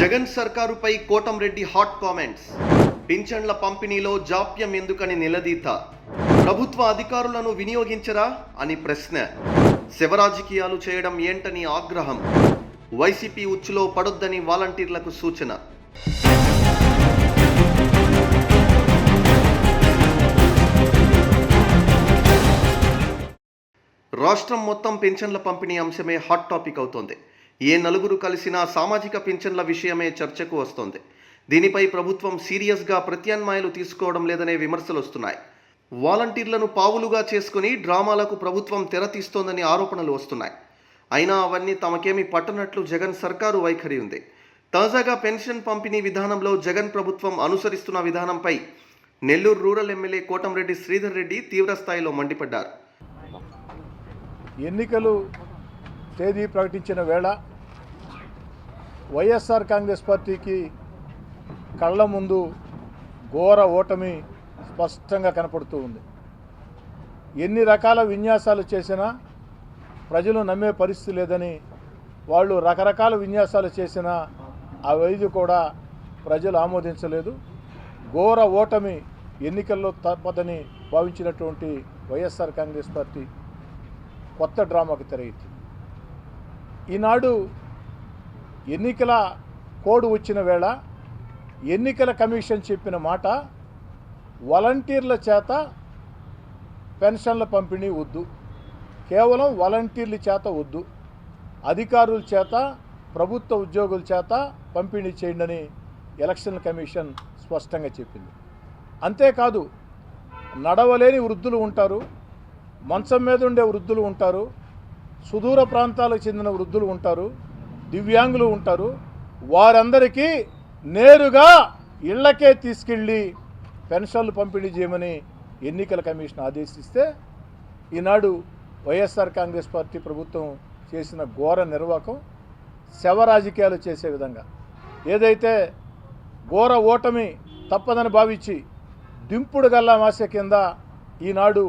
జగన్ సర్కారుపై Kotamreddy hot comments. పింఛన్ల పంపిణీలో జాప్యం ఎందుకని నిలదీత. ప్రభుత్వ అధికారులను వినియోగించరా అని ప్రశ్న. శివరాజకీయాలు చేయడం ఏంటని ఆగ్రహం. వైసీపీ ఉచ్చులో పడొద్దని వాలంటీర్లకు సూచన. రాష్ట్రం మొత్తం పెన్షన్ల పంపిణీ అంశమే హాట్ టాపిక్ అవుతోంది. ఏ నలుగురు కలిసినా సామాజిక పింఛన్ల విషయమే చర్చకు వస్తోంది. దీనిపై ప్రభుత్వం సీరియస్గా ప్రత్యామ్నాయాలు తీసుకోవడం లేదనే విమర్శలు వస్తున్నాయి. వాలంటీర్లను పావులుగా చేసుకుని డ్రామాలకు ప్రభుత్వం తెర తీస్తోందని ఆరోపణలు వస్తున్నాయి. అయినా అవన్నీ తమకేమి పట్టనట్లు జగన్ సర్కారు వైఖరి ఉంది. తాజాగా పెన్షన్ పంపిణీ విధానంలో జగన్ ప్రభుత్వం అనుసరిస్తున్న విధానంపై నెల్లూరు రూరల్ ఎమ్మెల్యే కోటంరెడ్డి శ్రీధర్ రెడ్డి తీవ్రస్థాయిలో మండిపడ్డారు. ఎన్నికలు తేదీ ప్రకటించిన వేళ వైఎస్ఆర్ కాంగ్రెస్ పార్టీకి కళ్ళ ముందు ఘోర ఓటమి స్పష్టంగా కనపడుతూ ఉంది. ఎన్ని రకాల విన్యాసాలు చేసినా ప్రజలు నమ్మే పరిస్థితి లేదని వాళ్ళు రకరకాల విన్యాసాలు చేసినా అవి కూడా ప్రజలు ఆమోదించలేదు. ఘోర ఓటమి ఎన్నికల్లో తప్పదని భావించినటువంటి వైఎస్ఆర్ కాంగ్రెస్ పార్టీ కొత్త డ్రామాకు తెరయింది ఈనాడు ఎన్నికల కోడ్ వచ్చిన వేళ ఎన్నికల కమిషన్ చెప్పిన మాట వాలంటీర్ల చేత పెన్షన్ల పంపిణీ వద్దు. కేవలం వాలంటీర్ల చేత వద్దు. అధికారుల చేత ప్రభుత్వ ఉద్యోగుల చేత పంపిణీ చేయండి అని ఎలక్షన్ కమిషన్ స్పష్టంగా చెప్పింది. అంతేకాదు నడవలేని వృద్ధులు ఉంటారు మంచం మీద ఉండే వృద్ధులు ఉంటారు సుదూర ప్రాంతాలకు చెందిన వృద్ధులు ఉంటారు దివ్యాంగులు ఉంటారు. వారందరికీ నేరుగా ఇళ్ళకే తీసుకెళ్ళి పెన్షన్లు పంపిణీ చేయమని ఎన్నికల కమిషన్ ఆదేశిస్తే ఈనాడు వైఎస్ఆర్ కాంగ్రెస్ పార్టీ ప్రభుత్వం చేసిన ఘోర నిర్వాకం శవ రాజకీయాలు చేసే విధంగా. ఏదైతే ఘోర ఓటమి తప్పదని భావించి దింపుడు గల్లా మాస కింద ఈనాడు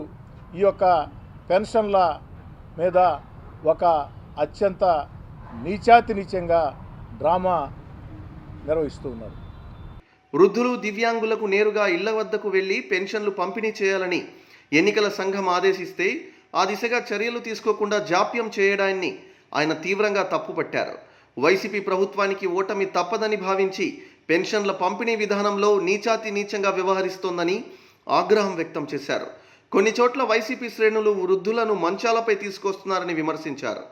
ఈ యొక్క పెన్షన్ల మీద ఒక అత్యంత నీచాతి నీచంగా డ్రామా నిర్వహిస్తూ ఉన్నారు. వృద్ధులు దివ్యాంగులకు నేరుగా ఇళ్ళ వద్దకు వెళ్ళి పెన్షన్లు పంపిణీ చేయాలని ఎన్నికల సంఘం ఆదేశిస్తే ఆ దిశగా చర్యలు తీసుకోకుండా జాప్యం చేయడాన్ని ఆయన తీవ్రంగా తప్పుపట్టారు. వైసీపీ ప్రభుత్వానికి ఓటమి తప్పదని భావించి పెన్షన్ల పంపిణీ విధానంలో నీచాతి నీచంగా వ్యవహరిస్తోందని ఆగ్రహం వ్యక్తం చేశారు. కొన్ని చోట్ల వైసీపీ శ్రేణులు వృద్ధులను మంచాలపై తీసుకొస్తున్నారని విమర్శించారు.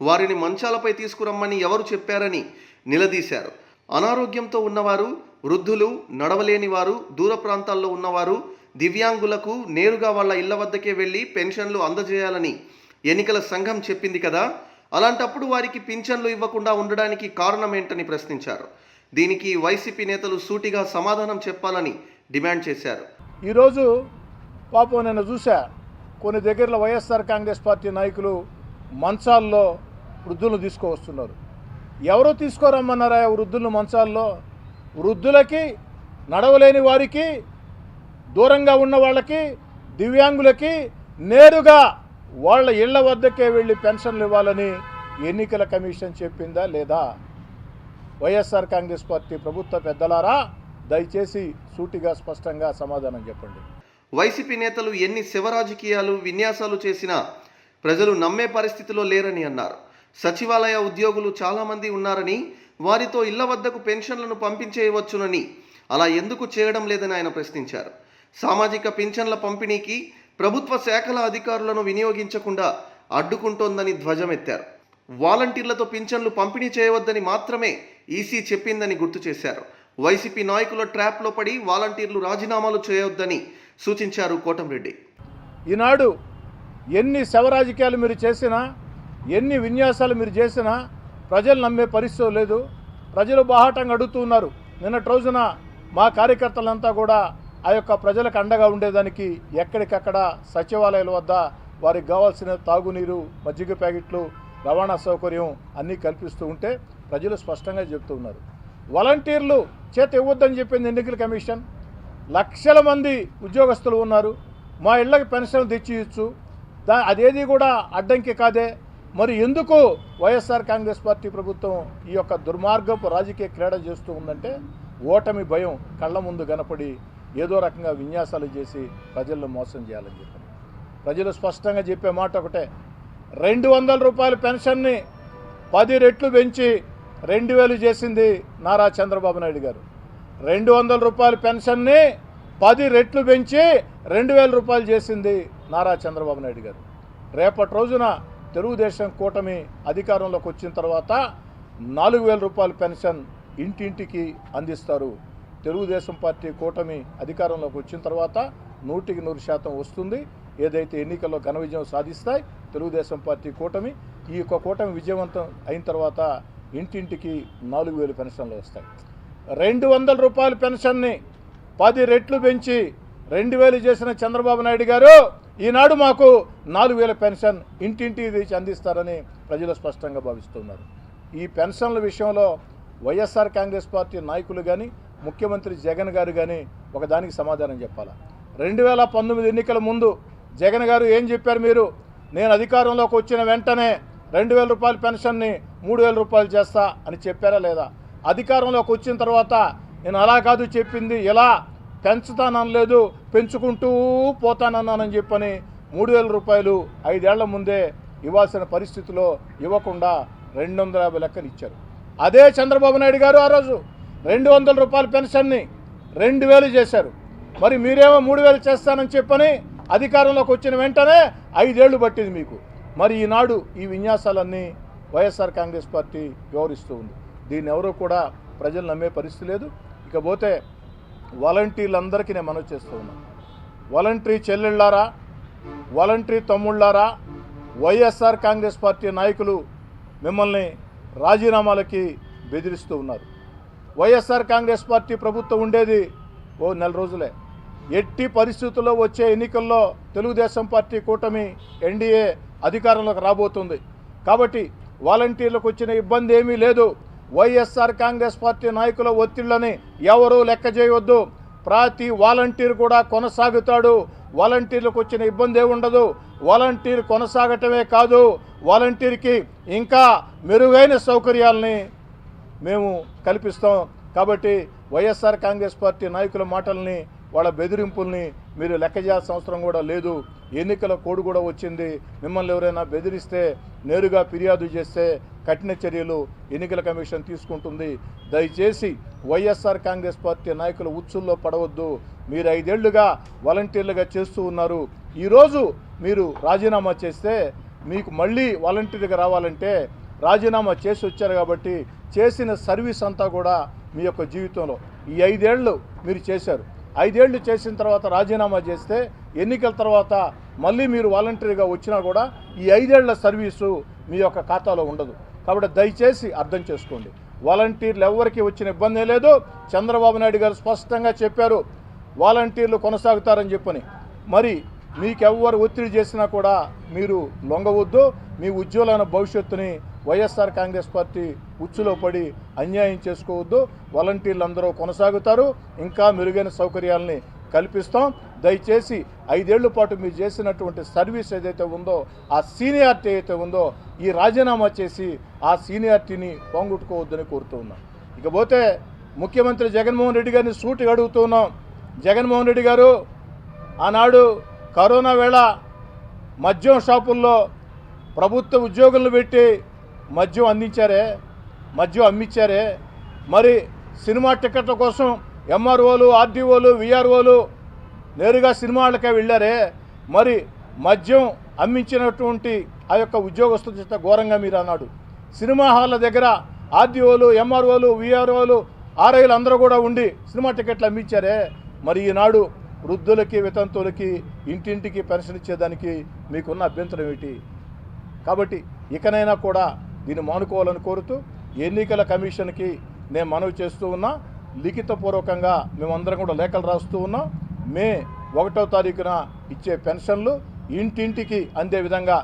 వారిని మంచాలపై తీసుకురమ్మని ఎవరు చెప్పారని నిలదీశారు. అనారోగ్యంతో ఉన్నవారు వృద్ధులు నడవలేని వారు దూర ప్రాంతాల్లో ఉన్నవారు దివ్యాంగులకు నేరుగా వాళ్ళ ఇళ్ళ వద్దకే వెళ్ళి పెన్షన్లు అందజేయాలని ఎన్నికల సంఘం చెప్పింది కదా అలాంటప్పుడు వారికి పింఛన్లు ఇవ్వకుండా ఉండడానికి కారణం ఏంటని ప్రశ్నించారు. దీనికి వైసీపీ నేతలు సూటిగా సమాధానం చెప్పాలని డిమాండ్ చేశారు. ఈరోజు పాపం నేను చూసా కొన్ని దగ్గరలో వైఎస్ఆర్ కాంగ్రెస్ పార్టీ నాయకులు మంచాల్లో వృద్ధులను తీసుకువస్తున్నారు. ఎవరు తీసుకోరమ్మన్నారా వృద్ధులను మంచాల్లో? వృద్ధులకి నడవలేని వారికి దూరంగా ఉన్న వాళ్ళకి దివ్యాంగులకి నేరుగా వాళ్ళ ఇళ్ళ వద్దకే వెళ్ళి పెన్షన్లు ఇవ్వాలని ఎన్నికల కమిషన్ చెప్పిందా లేదా? వైఎస్ఆర్ కాంగ్రెస్ పార్టీ ప్రభుత్వ పెద్దలారా? దయచేసి సూటిగా స్పష్టంగా సమాధానం చెప్పండి. వైసీపీ నేతలు ఎన్ని శివరాజకీయాలు విన్యాసాలు చేసినా ప్రజలు నమ్మే పరిస్థితిలో లేరని అన్నారు. సచివాలయ ఉద్యోగులు చాలామంది ఉన్నారని వారితో ఇళ్ళ వద్దకు పెన్షన్లను పంపించేయవచ్చునని అలా ఎందుకు చేయడం లేదని ఆయన ప్రశ్నించారు. సామాజిక పింఛన్ల పంపిణీకి ప్రభుత్వ శాఖల అధికారులను వినియోగించకుండా అడ్డుకుంటోందని ధ్వజమెత్తారు. వాలంటీర్లతో పింఛన్లు పంపిణీ చేయవద్దని మాత్రమే ఈసీ చెప్పిందని గుర్తు చేశారు. వైసీపీ నాయకుల ట్రాప్లో పడి వాలంటీర్లు రాజీనామాలు చేయవద్దని సూచించారు కోటంరెడ్డి. ఈనాడు ఎన్ని శవరాజకీయాలు మీరు చేసినా ఎన్ని విన్యాసాలు మీరు చేసినా ప్రజలు నమ్మే పరిస్థితి లేదు. ప్రజలు బాహాటంగా అడుగుతున్నారు నిన్నటి రోజున మా కార్యకర్తలంతా కూడా ఆ యొక్క ప్రజలకు అండగా ఉండేదానికి ఎక్కడికక్కడ సచివాలయాల వద్ద వారికి కావాల్సిన తాగునీరు మజ్జిగ ప్యాకెట్లు రవాణా సౌకర్యం అన్నీ కల్పిస్తూ ఉంటే ప్రజలు స్పష్టంగా చెబుతూ ఉన్నారు. వాలంటీర్లు చేత ఇవ్వద్దని చెప్పింది ఎన్నికల కమిషన్. లక్షల మంది ఉద్యోగస్తులు ఉన్నారు. మా ఇళ్ళకి పెన్షన్ తెచ్చి ఇచ్చు దా అదేది కూడా అడ్డంకి కాదే. మరి ఎందుకు వైఎస్ఆర్ కాంగ్రెస్ పార్టీ ప్రభుత్వం ఈ యొక్క దుర్మార్గపు రాజకీయ క్రీడ చేస్తూ ఉందంటే ఓటమి భయం కళ్ళ ముందు కనపడి ఏదో రకంగా విన్యాసాలు చేసి ప్రజలను మోసం చేయాలని చెప్పారు. ప్రజలు స్పష్టంగా చెప్పే మాట ఒకటే. రెండు వందల రూపాయల పెన్షన్ని పది రెట్లు పెంచి రెండు వేలు చేసింది నారా చంద్రబాబు నాయుడు గారు. రెండు వందల రూపాయల పెన్షన్ని పది రెట్లు పెంచి రెండు వేల రూపాయలు చేసింది నారా చంద్రబాబు నాయుడు గారు. రేపటి రోజున తెలుగుదేశం కూటమి అధికారంలోకి వచ్చిన తర్వాత నాలుగు వేల రూపాయల పెన్షన్ ఇంటింటికి అందిస్తారు. తెలుగుదేశం పార్టీ కూటమి అధికారంలోకి వచ్చిన తర్వాత నూటికి నూరు శాతం వస్తుంది. ఏదైతే ఎన్నికల్లో ఘన విజయం సాధిస్తాయి తెలుగుదేశం పార్టీ కూటమి ఈ యొక్క కూటమి విజయవంతం అయిన తర్వాత ఇంటింటికి నాలుగు వేలు పెన్షన్లు వస్తాయి. రెండు వందల రూపాయల పెన్షన్ని పది రెట్లు పెంచి రెండు వేలు చేసిన చంద్రబాబు నాయుడు గారు ఈనాడు మాకు నాలుగు వేల పెన్షన్ ఇంటింటి తెచ్చి అందిస్తారని ప్రజలు స్పష్టంగా భావిస్తున్నారు. ఈ పెన్షన్ల విషయంలో వైఎస్ఆర్ కాంగ్రెస్ పార్టీ నాయకులు కానీ ముఖ్యమంత్రి జగన్ గారు కానీ ఒకదానికి సమాధానం చెప్పాలా? రెండు వేల పంతొమ్మిది ఎన్నికల ముందు జగన్ గారు ఏం చెప్పారు మీరు? నేను అధికారంలోకి వచ్చిన వెంటనే రెండు వేల రూపాయల పెన్షన్ని మూడు వేల రూపాయలు చేస్తా అని చెప్పారా లేదా? అధికారంలోకి వచ్చిన తర్వాత నేను అలా కాదు చెప్పింది ఇలా పెంచుతాననలేదు పెంచుకుంటూ పోతానన్నానని చెప్పని మూడు వేల రూపాయలు ఐదేళ్ళ ముందే ఇవ్వాల్సిన పరిస్థితిలో ఇవ్వకుండా రెండు వందల యాభై లెక్కలు ఇచ్చారు. అదే చంద్రబాబు నాయుడు గారు ఆ రోజు రెండు వందల రూపాయల పెన్షన్ని రెండు వేలు చేశారు. మరి మీరేమో మూడు వేలు చేస్తానని చెప్పని అధికారంలోకి వచ్చిన వెంటనే ఐదేళ్ళు పట్టింది మీకు. మరి ఈనాడు ఈ విన్యాసాలన్నీ వైఎస్ఆర్ కాంగ్రెస్ పార్టీ వ్యవహరిస్తూ ఉంది. దీన్ని ఎవరూ కూడా ప్రజలు నమ్మే పరిస్థితి లేదు. ఇకపోతే వాలంటీర్లందరికీ నేను మనవి చేస్తూ ఉన్నాను వాలంటరీ చెల్లెళ్ళారా? వాలంటరీ తమ్ముళ్ళారా? వైఎస్ఆర్ కాంగ్రెస్ పార్టీ నాయకులు మిమ్మల్ని రాజీనామాలకి బెదిరిస్తూ ఉన్నారు. వైఎస్ఆర్ కాంగ్రెస్ పార్టీ ప్రభుత్వం ఉండేది ఓ నెల రోజులే. ఎట్టి పరిస్థితుల్లో వచ్చే ఎన్నికల్లో తెలుగుదేశం పార్టీ కూటమి ఎన్డీఏ అధికారంలోకి రాబోతుంది. కాబట్టి వాలంటీర్లకు వచ్చిన ఇబ్బంది ఏమీ లేదు. వైఎస్ఆర్ కాంగ్రెస్ పార్టీ నాయకుల ఒత్తిళ్ళని ఎవరూ లెక్క చేయవద్దు. ప్రతి వాలంటీర్ కూడా కొనసాగుతాడు. వాలంటీర్లకు వచ్చిన ఇబ్బంది ఏముండదు ఉండదు. వాలంటీర్ కొనసాగటమే కాదు. వాలంటీర్కి ఇంకా మెరుగైన సౌకర్యాలని మేము కల్పిస్తాం. కాబట్టి వైఎస్ఆర్ కాంగ్రెస్ పార్టీ నాయకుల మాటల్ని వాళ్ళ బెదిరింపుల్ని మీరు లెక్క చేయాల్సిన అవసరం కూడా లేదు. ఎన్నికల కోడ్ కూడా వచ్చింది. మిమ్మల్ని ఎవరైనా బెదిరిస్తే నేరుగా ఫిర్యాదు చేస్తే కఠిన చర్యలు ఎన్నికల కమిషన్ తీసుకుంటుంది. దయచేసి వైఎస్ఆర్ కాంగ్రెస్ పార్టీ నాయకులు ఉత్సుల్లో పడవద్దు. మీరు ఐదేళ్ళుగా వాలంటీర్లుగా చేస్తూ ఉన్నారు. ఈరోజు మీరు రాజీనామా చేస్తే మీకు మళ్ళీ వాలంటీర్గా రావాలంటే రాజీనామా చేసి వచ్చారు కాబట్టి చేసిన సర్వీస్ అంతా కూడా మీ యొక్క జీవితంలో. ఈ ఐదేళ్ళు మీరు చేశారు. ఐదేళ్ళు చేసిన తర్వాత రాజీనామా చేస్తే ఎన్నికల తర్వాత మళ్ళీ మీరు వాలంటీర్గా వచ్చినా కూడా ఈ ఐదేళ్ళ సర్వీసు మీ యొక్క ఖాతాలో ఉండదు. కాబట్టి దయచేసి అర్థం చేసుకోండి. వాలంటీర్లు ఎవరికి వచ్చిన ఇబ్బంది లేదు. చంద్రబాబు నాయుడు గారు స్పష్టంగా చెప్పారు వాలంటీర్లు కొనసాగుతారని చెప్పని. మరి మీకెవ్వరు ఒత్తిడి చేసినా కూడా మీరు లొంగవద్దు. మీ ఉజ్వలమైన భవిష్యత్తుని వైఎస్ఆర్ కాంగ్రెస్ పార్టీ ఉచ్చులో పడి అన్యాయం చేసుకోవద్దు. వాలంటీర్లు అందరూ కొనసాగుతారు. ఇంకా మెరుగైన సౌకర్యాలని కల్పిస్తాం. దయచేసి ఐదేళ్ళ పాటు మీరు చేసినటువంటి సర్వీస్ ఏదైతే ఉందో ఆ సీనియారిటీ అయితే ఉందో ఈ రాజీనామా చేసి ఆ సీనియారిటీని పోంగొట్టుకోవద్దని కోరుతూ ఉన్నాం. ఇకపోతే ముఖ్యమంత్రి జగన్మోహన్ రెడ్డి గారిని సూటిగా అడుగుతున్నాం జగన్మోహన్ రెడ్డి గారు ఆనాడు కరోనా వేళ మద్యం షాపుల్లో ప్రభుత్వ ఉద్యోగులను పెట్టి మద్యం అందించారే మద్యం అమ్మించారే మరి సినిమా టికెట్ల కోసం ఎంఆర్ఓలు ఆర్డీఓలు విఆర్ఓలు నేరుగా సినిమాలకే వెళ్ళారే. మరి మద్యం అమ్మించినటువంటి ఆ యొక్క ఉద్యోగస్తుల చేత ఘోరంగా మీరు అన్నాడు. సినిమా హాళ్ళ దగ్గర ఆర్డీఓలు ఎంఆర్ఓలు విఆర్ఓలు ఆర్ఐలు అందరూ కూడా ఉండి సినిమా టికెట్లు అమ్మించారే మరి ఈనాడు వృద్ధులకి వితంతువులకి ఇంటింటికి పెన్షన్ ఇచ్చేదానికి మీకున్న అభ్యంతరం ఏమిటి? కాబట్టి ఇకనైనా కూడా దీన్ని మానుకోవాలని కోరుతూ ఎన్నికల కమిషన్కి నేను మనవి చేస్తూ ఉన్నా లిఖితపూర్వకంగా మేమందరం కూడా లేఖలు రాస్తూ ఉన్నాం మే ఒకటో తారీఖున ఇచ్చే పెన్షన్లు ఇంటింటికి అందే విధంగా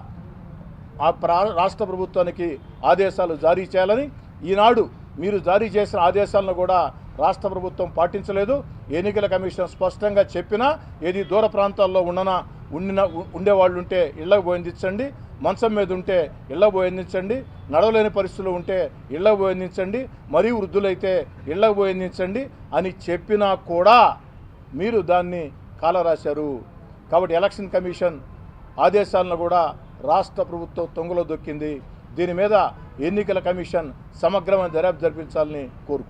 ఆ ప్రా- రాష్ట్ర ప్రభుత్వానికి ఆదేశాలు జారీ చేయాలని ఈనాడు మీరు జారీ చేసిన ఆదేశాలను కూడా రాష్ట్ర ప్రభుత్వం పాటించలేదు. ఎన్నికల కమిషన్ స్పష్టంగా చెప్పినా ఏది దూర ప్రాంతాల్లో ఉండనా ఉండిన ఉండేవాళ్ళు ఉంటే ఇళ్ళకు పోయిందించండి మంచం మీద ఉంటే ఇళ్ళ పోయందించండి నడవలేని పరిస్థితులు ఉంటే ఇళ్ళ పోయందించండి మరీ వృద్ధులైతే ఇళ్ళ పోయందించండి అని చెప్పినా కూడా మీరు దాన్ని కాలరాశారు. కాబట్టి ఎలక్షన్ కమిషన్ ఆదేశాలను కూడా రాష్ట్ర ప్రభుత్వం తొంగలో దొక్కింది. దీని మీద ఎన్నికల కమిషన్ సమగ్రమైన దర్యాప్తు జరిపించాలని కోరుకుంటున్నాను